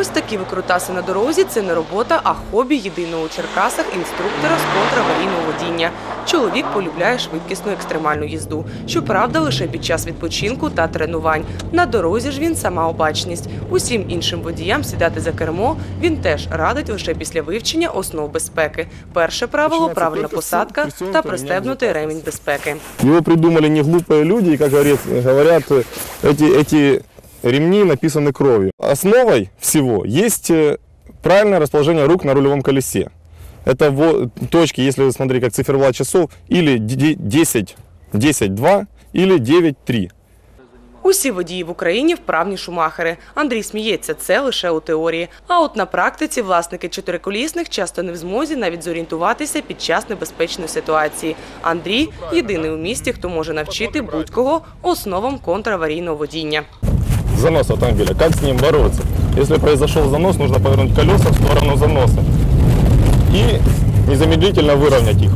Ось такі викрутаси на дорозі це не робота, а хобі єдиного у Черкасах інструктора з контраварійного водіння. Чоловік полюбляє швидкісну екстремальну їзду. Щоправда, лише під час відпочинку та тренувань. На дорозі ж він сама обачність. Усім іншим водіям сідати за кермо він теж радить лише після вивчення основ безпеки. Перше правило Починається правильна тільки з посадка пристегнутого та ремня пристебнутий безпеки. ремінь безпеки. Его придумали не глупые люди, и, как говорит, говорят, эти, эти ремни написаны кровью. Основой всего есть э, правильное расположение рук на рулевом колесе. Это во- точки, если смотреть как циферблат часов, или де- 10, 10-2 или 9-3. Усі водії в Україні вправні шумахери. Андрій сміється, це лише у теорії. А от на практиці власники чотириколісних часто не в змозі навіть зорієнтуватися під час небезпечної ситуації. Андрій єдиний у місті, хто може навчити будь-кого основам контраварійного водіння. Занос автомобиля. Как с ним бороться? Если произошел занос, нужно повернуть колеса в сторону заноса и незамедлительно выровнять их.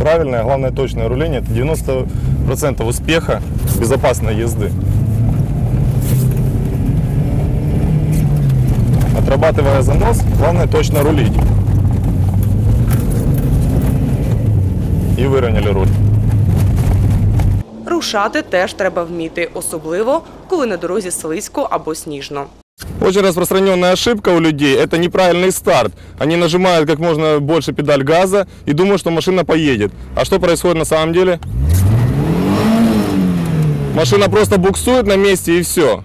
Правильное, главное точное руление – это 90% успеха безопасной езды. Отрабатывая занос, главное точно рулить. И выровняли руль. Рушати теж треба вміти, особливо коли на дорозі слизько або сніжно. Очень распространенная ошибка у людей – это неправильный старт. Они нажимают как можно больше педаль газа и думают, что машина поедет. А что происходит на самом деле? Машина просто буксует на месте и все.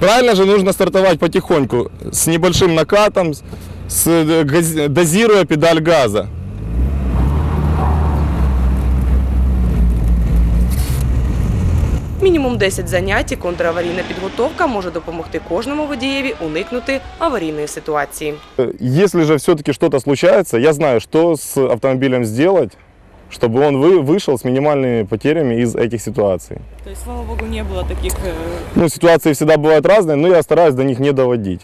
Правильно же нужно стартовать потихоньку, с небольшим накатом, с, э, газ- дозируя педаль газа. Мінімум 10 занять і контраварійна підготовка може допомогти кожному водієві уникнути аварійної ситуації. Э, Если же все-таки что-то случается, я знаю, что с автомобилем сделать, чтобы он вы, вышел с минимальными потерями из этих ситуаций. То есть, слава богу, не было таких э, Ну, ситуации всегда бывают разные, но я стараюсь до них не доводить.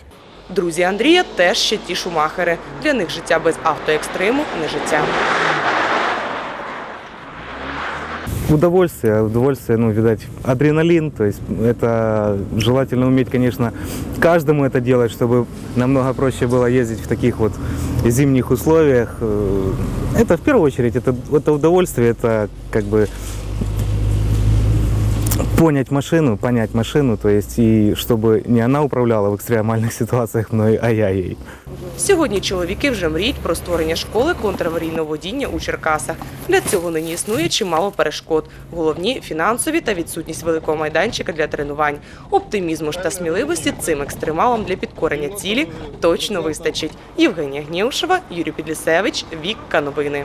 Друзі Андрія теж ще ті шумахери. Для них життя без автоекстриму не життя. Удовольствие, удовольствие, ну, видать, адреналин, то есть это желательно уметь, конечно, каждому это делать, чтобы намного проще было ездить в таких вот зимних условиях. Э, Это в первую очередь, это, это удовольствие, это как бы понять машину, понять машину, то есть і щоб не вона управляла в екстремальних ситуаціях мною, а я їй. Сьогодні чоловіки вже мріють про створення школи контраварійного водіння у Черкасах. Для цього нині існує чимало перешкод. Головні фінансові та відсутність великого майданчика для тренувань. Оптимізму ж та сміливості цим екстремалам для підкорення цілі точно вистачить. Євгенія Гнєушева, Юрій Підлісевич, Вікка новини.